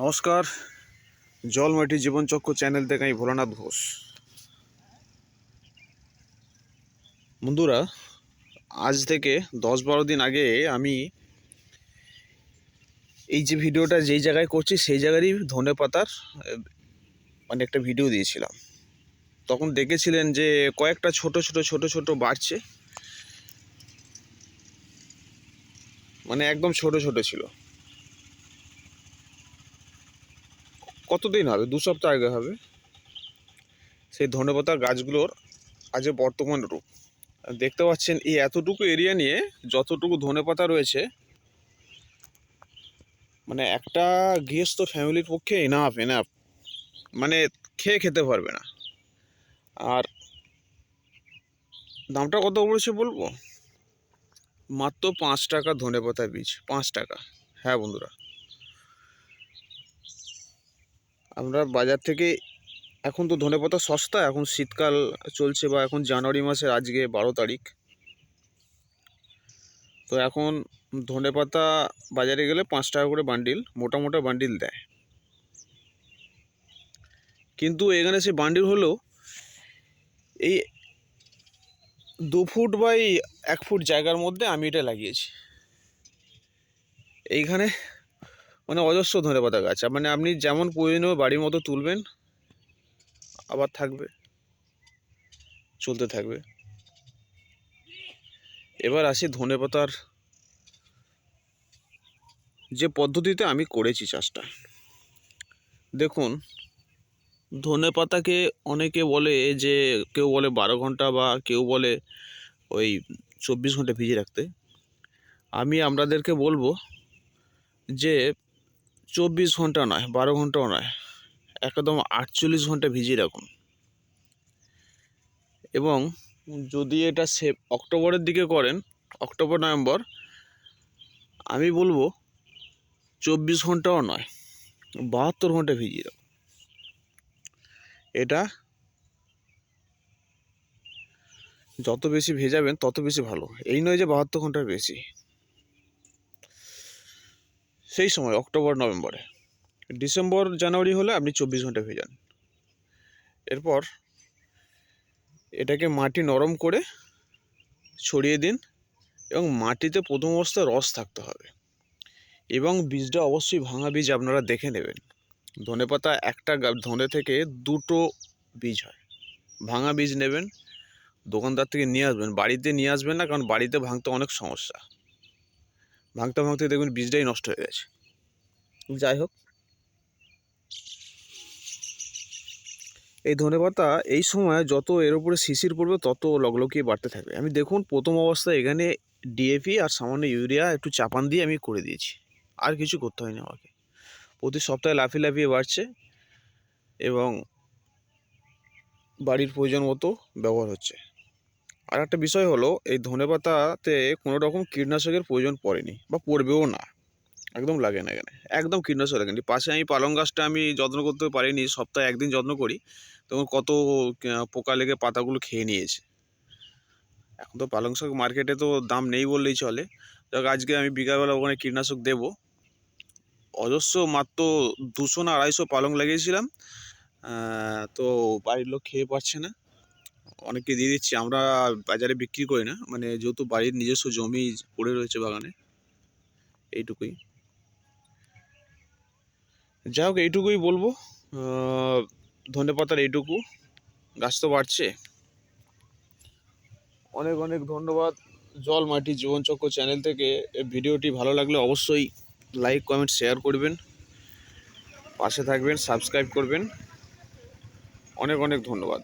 নমস্কার। জলমাটি জীবনচক্র চ্যানেল থেকে আমি ভোলানাথ ঘোষ। বন্ধুরা, আজ থেকে দশ বারো দিন আগে আমি এই যে ভিডিওটা যেই জায়গায় করছি, সেই জায়গারই ধনে পাতার মানে একটা ভিডিও দিয়েছিলাম। তখন দেখেছিলেন যে কয়েকটা ছোট ছোট ছোট ছোট বাড়ছে। মানে একদম ছোট ছোট ছিল। কতদিন হবে? দু সপ্তাহ আগে হবে। সেই ধনেপাতার গাছগুলোর আজ বর্তমান রূপ। দেখতে পাচ্ছেন, এই এতটুকু এরিয়া নিয়ে যতটুকু ধনেপাতা রয়েছে মানে একটা গৃহস্থ ফ্যামিলির পক্ষে এনাফ এনাফ মানে খেয়ে খেতে পারবে না। আর দামটা কত পড়েছে বলব? মাত্র পাঁচ টাকা ধনেপাতা বীজ, পাঁচ টাকা। হ্যাঁ বন্ধুরা। আমরা বাজার থেকে এখন তো ধনেপাতা সস্তা, এখন শীতকাল চলছে বা এখন জানুয়ারি মাসের আজকে বারো তারিখ। তো এখন ধনেপাতা বাজারে গেলে পাঁচ টাকা করে বান্ডিল মোটা মোটা বান্ডিল দেয়। কিন্তু এখানে সে বান্ডিল হলো এই দু ফুট বাই এক ফুট জায়গার মধ্যে আমি এটা লাগিয়েছি। এইখানে মানে অজস্র ধনে পাতা গাছ মানে আপনি যেমন প্রয়োজনীয় বাড়ির মতো তুলবেন, আবার থাকবে, চলতে থাকবে। এবার আসি ধনে পাতার যে পদ্ধতিতে আমি করেছি চাষটা। দেখুন ধনে পাতাকে অনেকে বলে যে, কেউ বলে বারো ঘণ্টা বা কেউ বলে ওই চব্বিশ ঘণ্টা ভিজিয়ে রাখতে। আমি আপনাদেরকে বলব যে চব্বিশ ঘণ্টা নয়, বারো ঘন্টাও নয়, একদম আটচল্লিশ ঘণ্টা ভিজিয়ে রাখুন। এবং যদি এটা সে অক্টোবরের দিকে করেন, অক্টোবর, নভেম্বর, আমি বলব চব্বিশ ঘন্টাও নয়, বাহাত্তর ঘণ্টা ভিজিয়ে রাখুন। এটা যত বেশি ভেজাবেন, তত বেশি ভালো। এই নয় যে বাহাত্তর ঘণ্টার বেশি। সেই সময় অক্টোবর, নভেম্বরে। ডিসেম্বর, জানুয়ারি হলে আপনি চব্বিশ ঘণ্টা ভেজান এরপর এটাকে মাটি নরম করে ছড়িয়ে দিন এবং মাটিতে প্রথম অবস্থায় রস থাকতে হবে। এবং বীজটা অবশ্যই ভাঙা বীজ আপনারা দেখে নেবেন। ধনেপাতা একটা গা- ধনে থেকে দুটো বীজ হয়। ভাঙা বীজ নেবেন, দোকানদার থেকে নিয়ে আসবেন, বাড়িতে নিয়ে আসবেন না, কারণ বাড়িতে ভাঙতে অনেক সমস্যা। ভাঙতে ভাঙতে দেখবেন বীজটাই নষ্ট হয়ে গেছে। যাই হোক। এই ধনেপাতা এই সময় যত এর উপরে শিশির পড়বে তত লগলকিয়ে বাড়তে থাকবে। আমি দেখুন প্রথম অবস্থায় এখানে ডিএপি আর সামান্য ইউরিয়া একটু চাপান দিয়ে আমি করে দিয়েছি। আর কিছু করতে হয়নি আমাকে। প্রতি সপ্তাহে লাফিয়ে লাফিয়ে বাড়ছে এবং বাড়ির প্রয়োজন মতো ব্যবহার হচ্ছে। আর একটা বিষয় হলো, এই ধনেপাতাতে কোনো রকম কীটনাশকের প্রয়োজন পড়েনি বা পড়বেও না। একদম লাগে না এখানে, একদম কীটনাশক লাগেনি। পাশে আমি পালং গাছটা আমি যত্ন করতে পারিনি, সপ্তাহে একদিন যত্ন করি। তখন কত পোকা লেগে পাতাগুলো খেয়ে নিয়েছে। এখন তো পালং শাক মার্কেটে তো দাম নেই বললেই চলে। যাক, আজকে আমি বিকালবেলা ওখানে কীটনাশক দেবো। অজস্র মাত্র দুশো না আড়াইশো পালং লাগিয়েছিলাম। তো বাড়ির লোক খেয়ে পাচ্ছে না। অনেককে দিয়ে দিচ্ছি। আমরা বাজারে বিক্রি করি না। মানে যেহেতু বাড়ির নিজস্ব জমি পড়ে রয়েছে বাগানে, এইটুকুই। যাই হোক, এইটুকুই বলব। ধনে পাতার এইটুকু। গাছ তো বাড়ছে। অনেক অনেক ধন্যবাদ জল মাটি জীবনচক্র চ্যানেল থেকে। ভিডিওটি ভালো লাগলে অবশ্যই লাইক, কমেন্ট, শেয়ার করবেন। পাশে থাকবেন, সাবস্ক্রাইব করবেন। অনেক অনেক ধন্যবাদ।